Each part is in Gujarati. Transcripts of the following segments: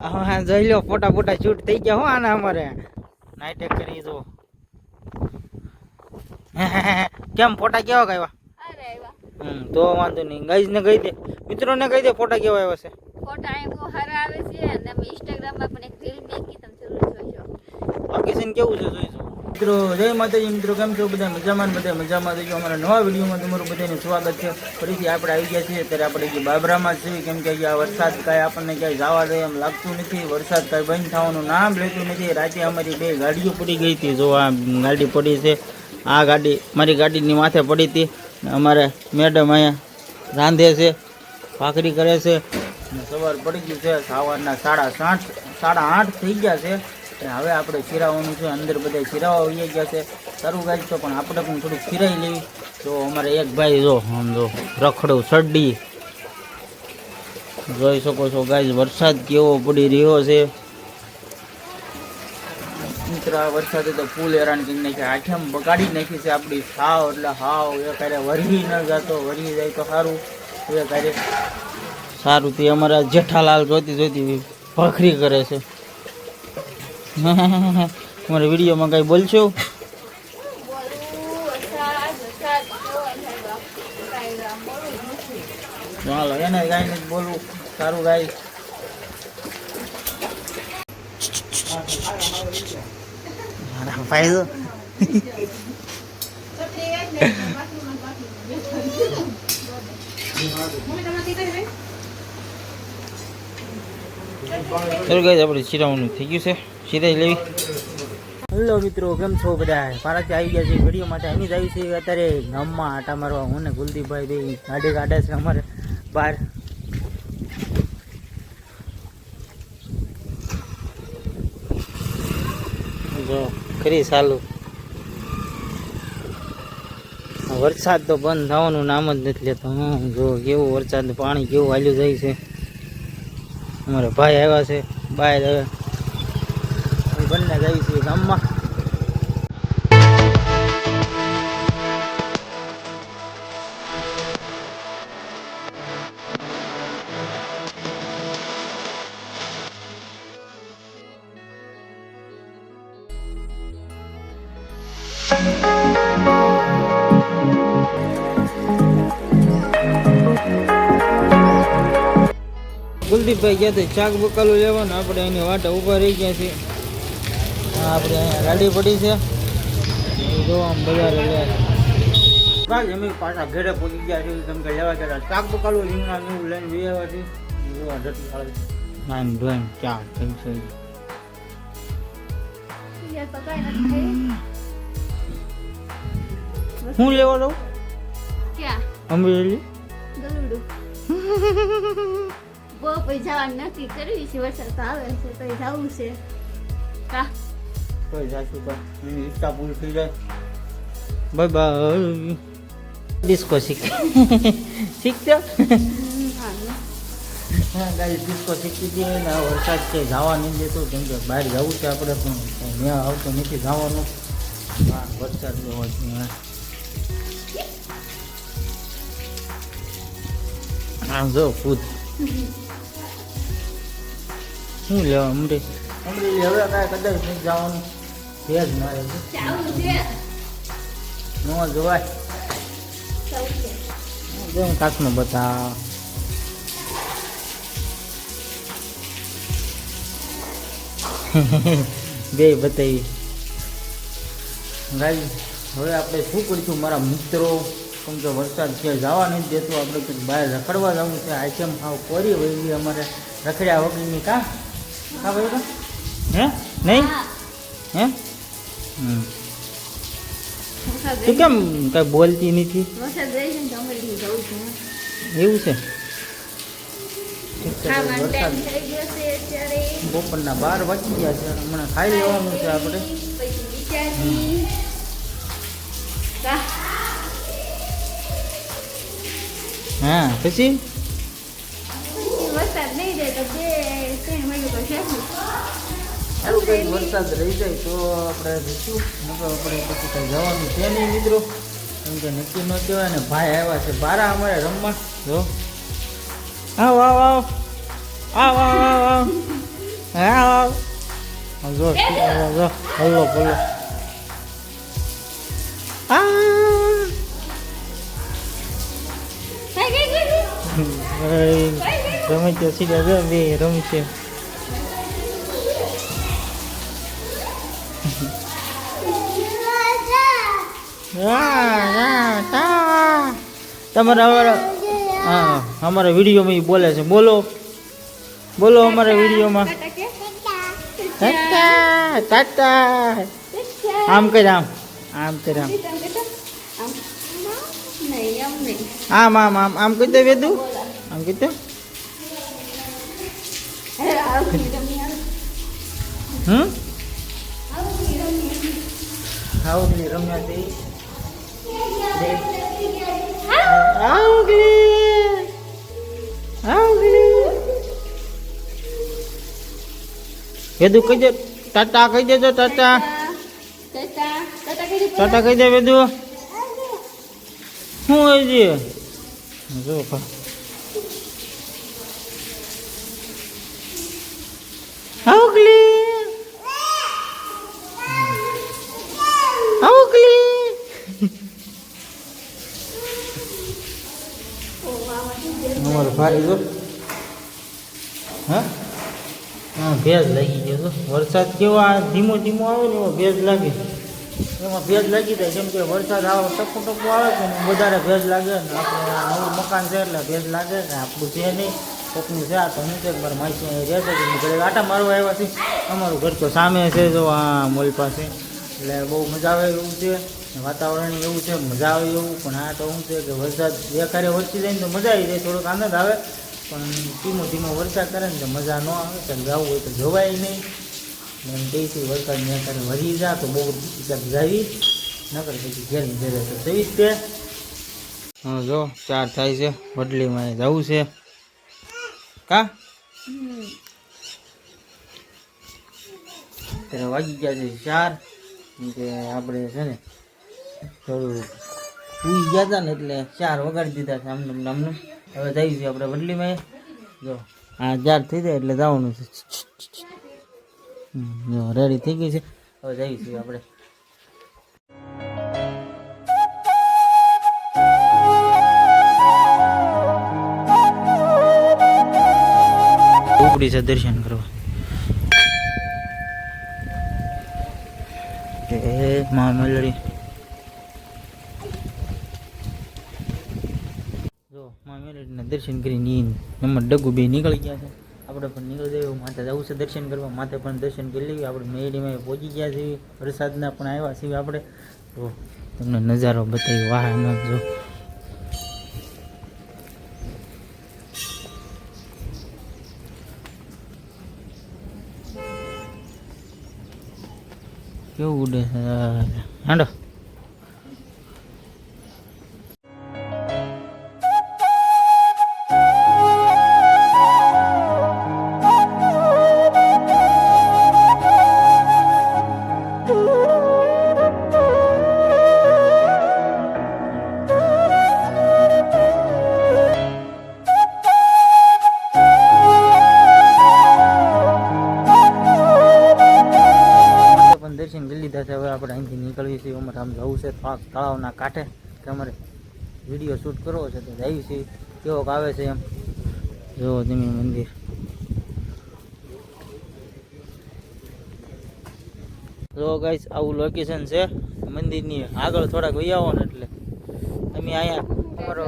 હા જોઈ લો ફોટા ફોટા શૂટ થઈ ગયા હો આના અમારે. નાઈટ કરી જો. કેમ ફોટા કેવા આવ્યા હમ તો વાંધો નહીં. ગાઈઝ ને કહી દે. મિત્રોને કહી દે ફોટા કેવા આવ્યા છે. ફોટા અહીં બહુ સારા આવે છે અને અમે ઇન્સ્ટાગ્રામમાં પણ એક રીલ મેકી તમે જરૂર જોજો લોકેશન કેવું છે જોઈશું મિત્રો, જય માતાજી મિત્રો, કેમ છો બધા? મજામાં બધા? મજામાં થઈ ગયો અમારા નવા વિડીયોમાં તમારું બધાનું સ્વાગત છે. ફરીથી આપણે આવી ગયા છીએ. ત્યારે આપણે જે બાબરામાં છીએ, કેમ કે આ વરસાદ કાંઈ આપણને ક્યાંય જવા દે એમ લાગતું નથી. વરસાદ કાંઈ બંધ થવાનું નામ લેતું નથી. રાતે અમારી બે ગાડીઓ પડી ગઈ હતી. જો આ ગાડી પડી છે, આ ગાડી મારી ગાડીની માથે પડી હતી. અમારે મેડમ અહીંયા રાંધે છે, ભાખરી કરે છે. સવાર પડી ગયું છે, સવારના સાડા સાત સાડા આઠ થઈ ગયા છે. હવે આપણે શિરાવાનું છે, અંદર બધા શિરાવા આવી ગયા છે. સારું ગાય તો પણ આપણે પણ થોડુંક શિરાઈ લેવી તો અમારે એક ભાઈ જો, આમ જો, રખડું સરડી જોઈ શકો છો ગાય વરસાદ કેવો પડી રહ્યો છે. મિત્ર વરસાદે તો ફૂલ હેરાન કરી નાખી. આઠમ બગાડી નાખી છે આપણી સાવ, એટલે હાવ, એ ક્યારે વરહી ન જતો, વરહી જાય તો સારું. એ ક્યારે સારું. તે અમારા જેઠાલાલ જોતી જોતી ભાખરી કરે છે. તમારે વિડીયોમાં કાંઈ બોલશો? નથી ચાલો એને ગાયને જ બોલવું સારું ગાય. ફાયદો ચલો ગાય આપણે શીરાવાનું થઈ ગયું છે. શીરાઈ લેવી. હેલો મિત્રો, કેમ છો બધા પારાથી આવી ગયા છે વીડિયો માટે. અહીં જ આવી છે અત્યારે ગામમાં આટા મારવા. હું ને કુલદીપભાઈ બે ગાડી કાઢે છે અમારે બહાર. જો ખરી ચાલુ. વરસાદ તો બંધ થવાનું નામ જ નથી લેતો. હું જો કેવું વરસાદ, પાણી કેવું હાલ્યું જાય છે. અમારા ભાઈ આવ્યા છે, બહાર હવે કુલદીપભાઈ ગયા તો શાક બકાલું લેવાનું આપણે એની વાટે ઊભા રહી ગયા છીએ. આપણે અહીંયા ગાડી પડી છે. જો આમ બજારે લે ભાઈ પાછા ઘેરે પહોંચી ગયા છે કેમ કે લેવા ગયા શાક બકાલું ને એવું લઈને જઈ આવ્યા છીએ. જોવા જતી ખાલી નાઈન ડ્રોઈંગ છે? હું લેવા દઉં ક્યાં? અમરેલી? ગલુડું. બહુ પછી જવાનું નક્કી કરવી છે વરસાદ આવે છે તો જવું છે. કા? કોઈ જાશું તો. ઈચ્છા પૂરી થઈ જાય. Bye bye. ડિસ્કો શીખ. શીખતો હા હા ડિસ્કો શીખી દઈએ ને વરસાદ છે જવા નહીં દેતો કેમ કે બહાર જવું છે આપણે પણ ત્યાં આવતો નથી જવાનું. હા વરસાદ જેવો છે હા. આમ જો ફૂદ શું લેવા અમરે? અમરી હવે કાંઈ કદાચ નહીં જવાનું. ભેજ મારે. છે જવું છે ન જોવાય જવું છે જો કાચમાં બધા બે બતાવી. ગાઈ હવે આપણે શું કરીશું? મારા મિત્રો કેમ કે વરસાદ છે જવા નથી દેતો. આપણે કંઈક બહાર રખડવા જવું છે. આઈટમ ભાવ કરી વહી અમારે રખડ્યા વગરની કા? કા ભાઈ હે? નહીં? હે. તું કેમ કઈ બોલતી નથી? એવું છે? બપોરના બાર વાગી ગયા છે. હમણાં ખાઈ લેવાનું છે આપણે. હા. પછી? પછી વરસાદ નહીં જાય તો છે. સારું કંઈક વરસાદ રહી જાય તો આપણે જઈશું. નકર આપણે પછી કંઈ જવાનું છે નહીં મિત્રો. કેમ કે નક્કી ન કહેવાય ને ભાઈ આવ્યા છે બારા અમારે રમવા. જો. આવ આવ આવ. આવ આવ આવ આવ. આવ જો જો બોલો કઈ કઈ ભાઈ રમે છે તમારા અમારા હા અમારા વિડીયોમાં એ બોલે છે. બોલો. બોલો અમારા વિડીયોમાં. ટાટા. આમ કર આમ આમ કર આમ આમ આમ આમ. આમ કહી દે વેદુ? આમ કહી દે? હમ? આવું રમ્યા વેદુ કહી દે, ટાટા કહી દેજો, ટાટા. ટાટા કહી દે, વેદુ. શું હોય છે? જો ભાઈ જો. હા? હા, ભેજ લાગી ગયો તો વરસાદ કેવો આ ધીમો ધીમો આવે ને એવો ભેજ લાગે. એમાં ભેજ લાગી જાય કેમ કે વરસાદ આવો ટપુ ટપુ આવે છે વધારે ભેજ લાગે ને, આપણે નવું મકાન છે એટલે ભેજ લાગે ને, આપણું છે નહીં, કોકનું છે, આ તો હું છે માહિતી અહીં રહે છે કે ઘરે આટા મારવા આવ્યા છે. અમારું ઘર તો સામે છે, જો આ મોલ પાસે એટલે બહુ મજા આવે એવું છે. વાતાવરણ એવું છે મજા આવે એવું પણ આ તો શું છે કે વરસાદ બેકારે વરસી જાય ને તો મજા આવી જાય થોડોક આનંદ આવે. પણ ધીમો ધીમો વરસાદ કરે ને તો મજા ન આવે તો જવું હોય તો જવાય નહીં. એમ કહીશું વરસાદ ને કરે વરી જા તો બહુ ક્યાંક જાવી. નકર પછી ઘેર ઘેરે તો થઈ જ તે હા જો ચાર થાય છે વડલીમાં જવું છે. કા? ત્યારે વાગી ગયા છે ચાર. કે આપણે છે ને થોડું ગયા હતા ને એટલે ચાર વગાડી દીધા છે આમને ને હવે જઈશું આપણે વડલીમાં. જો, આ ચાર થઈ જાય એટલે જવાનું છે. જો રેડી થઈ ગઈ છે. હવે જઈશું આપણે. ઉપડી છે દર્શન કરવા. એ, મા મેલડી જો મા મેલડીના દર્શન કરીને નંબર ડગુ બે નીકળી ગયા છે. આપણે પણ નીકળી જઈએ, માથે જવું છે દર્શન કરવા, માથે પણ દર્શન કરી લઈએ. આપણે મેળીમાં પહોંચી ગયા છીએ, વરસાદના પણ આવ્યા છીએ આપણે. તો તમને નજારો બતાવી વાહનો જો. કેવું ઉડે હાંડો. જવું છે તળાવના કાંઠે કે અમારે વીડિયો શૂટ કરવો છે તો જઈએ છીએ કેવોક આવે છે એમ. જુઓ તમે મંદિર. જો ગાઈસ આવું લોકેશન છે. મંદિરની આગળ થોડાક વહી આવો ને એટલે. તમે અહીંયા અમારો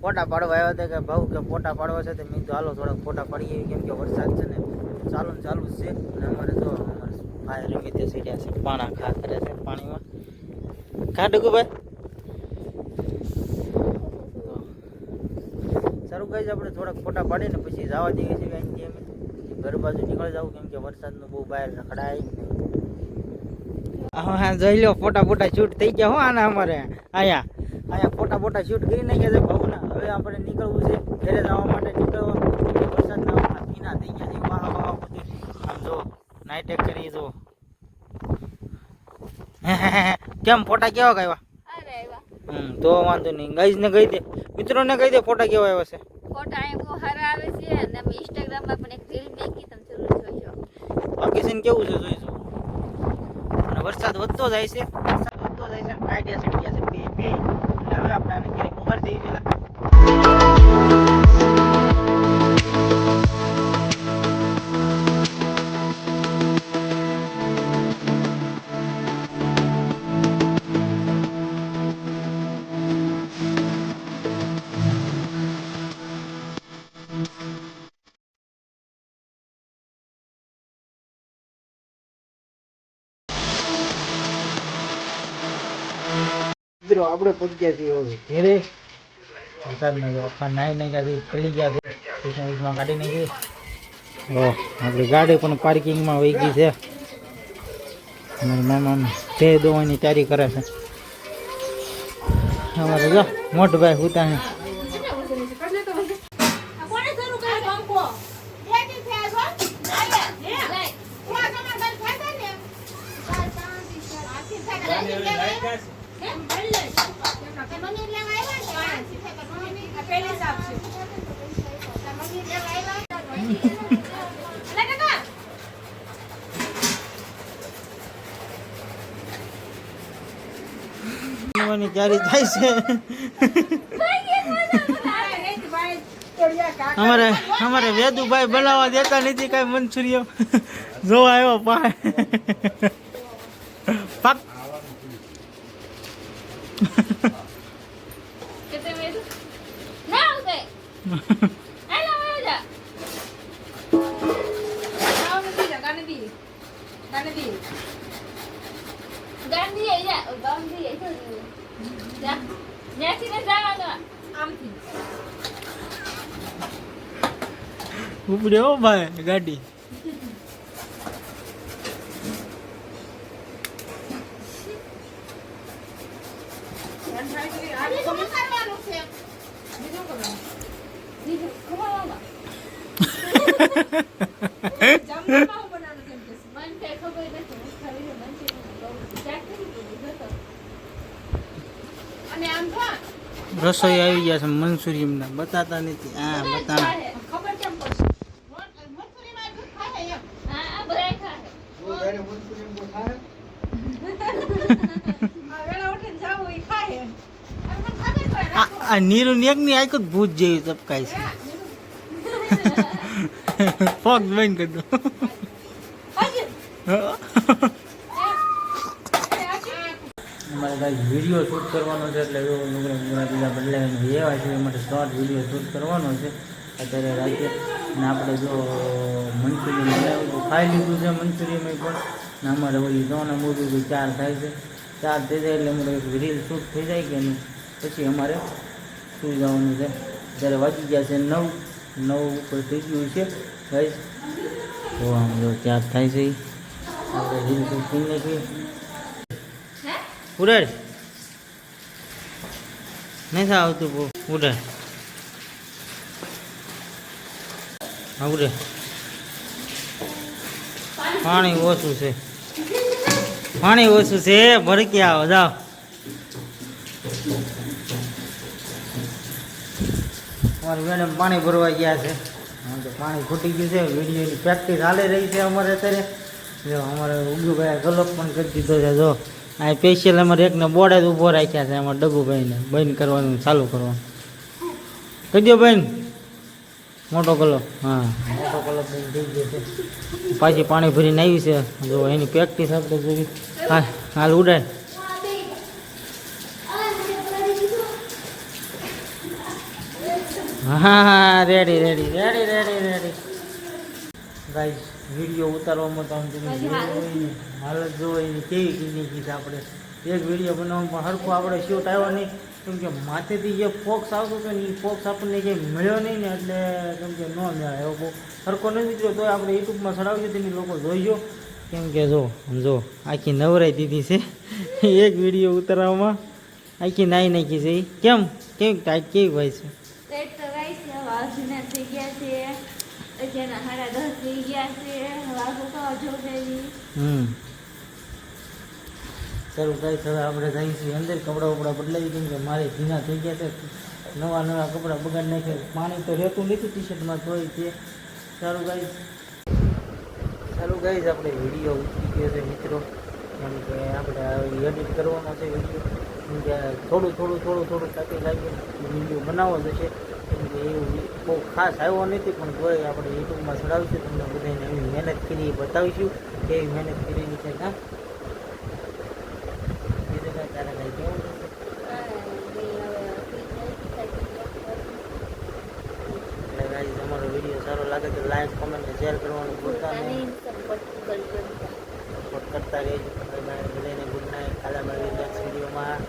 ફોટા પાડવા આવ્યા હતા કે ભાવ કે ફોટા પાડવા છે તો મેં તો હાલો, થોડાક ફોટા પાડીએ. કેમ કે વરસાદ છે ને, ચાલુ ને ચાલુ જ છે. અને અમારે જો અમારે ભાઈ રમી તે સીડ્યા છે, પાણા ખા કરે છે પાણીમાં. ખા ડગુભાઈ સારું કઈ આપણે થોડાક ફોટા પાડીને પછી જવા દઈએ છીએ અહીંથી અમે. ઘર બાજુ નીકળી જવું કેમ કે વરસાદનું બહુ બહાર રખડાય હા જોઈ લો ફોટા ફોટા શૂટ થઈ ગયા હો આના અમારે. અહીંયા અહીંયા ફોટા ફોટા શૂટ કરી નાખ્યા છે ભાવના. હવે આપણે નીકળવું છે ઘરે જવા માટે નીકળવા. વરસાદના ભીના થઈ ગયા છે વાહ વાહ બધું. આમ જો નાઇટ એક કરી જો. કેમ ફોટા કેવા આવ્યા હમ તો વાંધો નહીં. ગાઈઝ ને કહી દે. મિત્રોને કહી દે ફોટા કેવા આવ્યા છે. ફોટા અહીં બહુ સારા આવે છે અને અમે ઇન્સ્ટાગ્રામમાં પણ એક રીલ મેકી તમે જરૂર જોજો. લોકેશન કેવું છે જોઈશું. અને વરસાદ વધતો જાય છે. વરસાદ વધતો જાય છે. આઈડિયા સેટ ગયા છે. બે બે. હવે આપણે આને ક્યારેક ઉભર થઈ પેલા મિત્રો, આપણે પહોંચ્યા છીએ ઘેરે. વરસાદના જો આખા નાઈ નાઈ છે પડી ગયા છે. વીસમાં કાઢી નાખી ઓ, આપણી ગાડી પણ પાર્કિંગમાં વહી ગઈ છે. અમારા તે દોવાની તૈયારી કરે છે. અમારે જો મોટભાઈ હુતા છે કોણે શરૂ કર્યો પંખો રેડી થયા છો હે કોણ તમે બંધ થતા ને આખી સાઈડ આખી સાઈડ હે ભલે કે મને લેવા આવ્યા ને આ પહેલી સાપ છે મને લેવા આવ્યા લે કાકા દોવાની તૈયારી થાય અમારે અમારે વેદુભાઈ બનાવવા દેતા નથી કઈ મંચુરિયમ જોવા આવ્યો પાય પાક. ગાંધી ગાંધી આઈ જા ન્યાથી ને જવાનું આમથી ઉપડે હો ભાઈ ગાડી બીજું શું કરવાનું છે બીજું ખવાવામાં મને કઈ ખબર નથી હું ખાલી મને ચાક કરી દીધું જતો અને આમ જો રસોઈ આવી ગયા છે મંચુરિયમ ના બતાતા નથી. હા બતાના આ નીરુ ની આંખ જ ભૂત જેવી ચપકાય છે. પગ બંધ કરી દો. અમારે વીડિયો શૂટ કરવાનો છે એટલે એવો લુગડા લુગડા બીજા બદલાવીને એવા છે, એ માટે શોર્ટ વીડિયો શૂટ કરવાનો છે. અત્યારે રાતે ને આપણે જો મંચુરિયન બનાવ્યું તો ખાઈ લીધું છે મંચુરિયન પણ. ને અમારે ઓલી ત્રણ મોટું ચાર થાય છે. ચાર થઈ જાય એટલે અમારે એક રીલ શૂટ થઈ જાય કે નહીં. પછી અમારે સુઈ જવાનું છે. ત્યારે વાંચી ગયા છે નવ. નવ ઉપર થઈ ગયું છે ગાઈસ તો આમ જો ચાર થાય છે. આપણે રીલ શૂટ કરી નાખીએ. ઉડાડ. નથી આવતું બહુ. ઉડાડ. હા ઉડે પાણી ઓછું છે. પાણી ઓછું છે. ભરકી આવો, જાઓ. અમારે મેડમ પાણી ભરવા ગયા છે. પાણી ખૂટી ગયું છે. વિડીયોની પ્રેક્ટિસ ચાલી રહી છે અમારે અત્યારે. જો અમારે ઉગ્યુભાઈ ગલોપ પણ કરી દીધો છે, જો. આ સ્પેશિયલ અમારે એકને બોર્ડ જ ઊભો રાખ્યા છે અમારે ડગુભાઈને. બંધ કરવાનું, ચાલુ કરવાનું. કહી દો બેન મોટો કલો હા. મોટો કલો પાછી પાણી ભરીને આવી છે. જો એની પ્રેક્ટિસ આપણે જોઈ. હા, હાલ ઉડાય. હા ready ready ready ready ready guys video ઉતારવામાં તો આમ ને, હાલત જોઈ એની કેવી જિંદગી છે આપણે. એક વીડિયો બનાવવામાં હરખું આપણે શૂટ આવ્યો નહીં. કેમ કે માથેથી જે ફોક્સ આવતો હતો ને એ ફોક્સ આપણને જે મળ્યો નહીં ને એટલે કેમ કે ન મળ્યો. એવો બહુ હરખો નથી નીકળ્યો તોય આપણે યુટ્યુબમાં ચડાવજો તેની લોકો જોઈજો. કેમ કે જો જો આખી નવરાઈ દીધી છે. એક વીડિયો ઉતારવામાં આખી નાઈ નાખી છે. કેમ? કેમ કેવી ટાઈટ કેવી ભાઈ છે. અત્યારના સાડા દસ થઈ ગયા છે. વાઘો ખાવા જો ગઈ સારું ગાઈસ હવે આપણે જઈએ છીએ અંદર કપડાં વપડા બદલાવી દઈએ કે મારે ભીના થઈ ગયા છે. નવા નવા કપડાં બગાડ નાખે પાણી તો રહેતું નથી ટી શર્ટમાં તોય તે સારું ગાઈસ સારું ગાઈઝ આપણે વીડિયો ઉતરી ગયો છે મિત્રો. કેમ કે આપણે એડિટ કરવાનો છે વીડિયો. કેમ કે થોડું થોડું થોડું થોડું સાથે લાગીને વીડિયો બનાવવો જશે બહુ ખાસ આવ્યો નથી, પણ તોય આપણે યુટ્યુબમાં ચડાવીશું તમને બધાને એવી મહેનત કરી બતાવીશું કેવી મહેનત કરેલી છે કાંઈ તારે કાંઈ કેવું અમારો વીડિયો સારો લાગે તો લાઈક કોમેન્ટ શેર કરવાનું ભૂલતા નહીં. સપોર્ટ કરતા રહેજો. બધાને ગુડ નાઇટ કાલા બાય નેક્સ્ટ વિડીયોમાં